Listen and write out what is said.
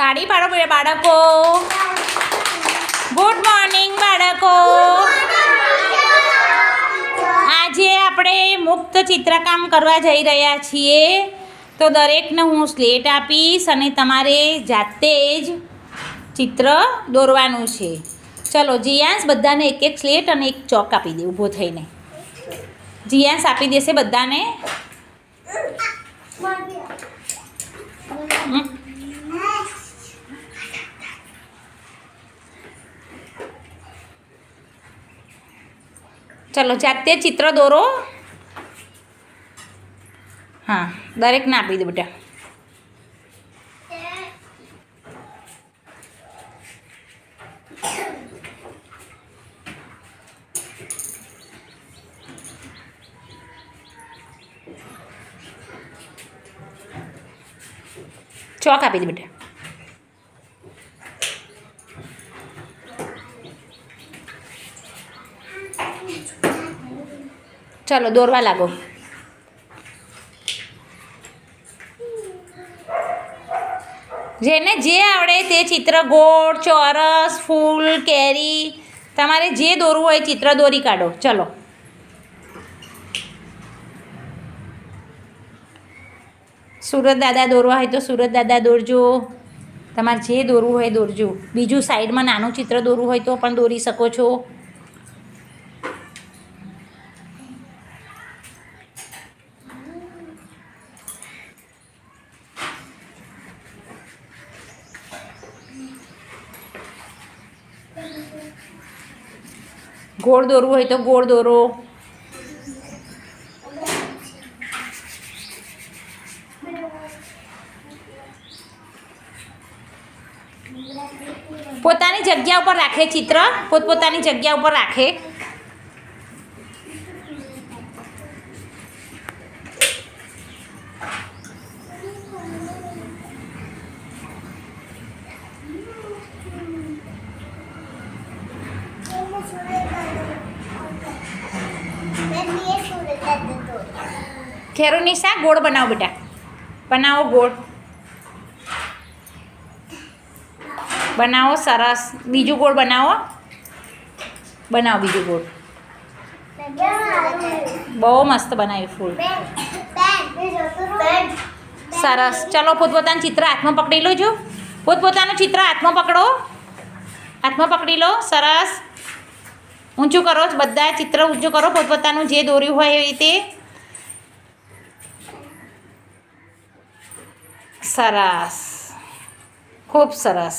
તાળી પાડો બાળકો. ગુડ મોર્નિંગ બાળકો. આજે આપણે મુક્ત ચિત્રકામ કરવા જઈ રહ્યા છીએ. તો દરેકને હું સ્લેટ આપીશ અને તમારે જાતે જ ચિત્ર દોરવાનું છે. ચલો, જીયાંશ બધાને એક એક સ્લેટ અને એક ચોક આપી દે, ઊભો થઈને. જીયાંશ આપી દેશે બધાને? ચલો જાતે ચિત્ર દોરો. હા દરેકને આપી દો બેટા. ચોક આપી દે બેટા. ચલો, દોરવા લાગો. જેને જે આવડે તે ચિત્ર ગોળ, ચોરસ, ફૂલ, કેરી, તમારે જે દોરવું હોય ચિત્ર દોરી કાઢો. ચલો. સુરત દાદા દોરવા હોય તો સુરત દાદા દોરજો. તમારે જે દોરવું હોય દોરજો. બીજું સાઈડમાં નાનું ચિત્ર દોરવું હોય તો પણ દોરી શકો છો. ગોળ દોરવું હોય તો ગોળ દોરો. પોતાની જગ્યા ઉપર રાખે ચિત્ર. પોતપોતાની જગ્યા ઉપર રાખે. ખેરુની શા ગોળ બનાવો બેટા. બનાવો ગોળ. બનાવો સરસ. બીજું ગોળ બનાવો. બનાવો બીજું ગોળ. બહુ મસ્ત બનાવ્યું ફૂલ. સરસ. ચલો, પોતપોતાનું ચિત્ર હાથમાં પકડી લો જો. પોતપોતાનું ચિત્ર હાથમાં પકડો. હાથમાં પકડી લો. સરસ. ઊંચું કરો. બધા ચિત્ર ઊંચું કરો. પોતપોતાનું જે દોર્યું હોય એ રીતે. સરસ ખૂબ સરસ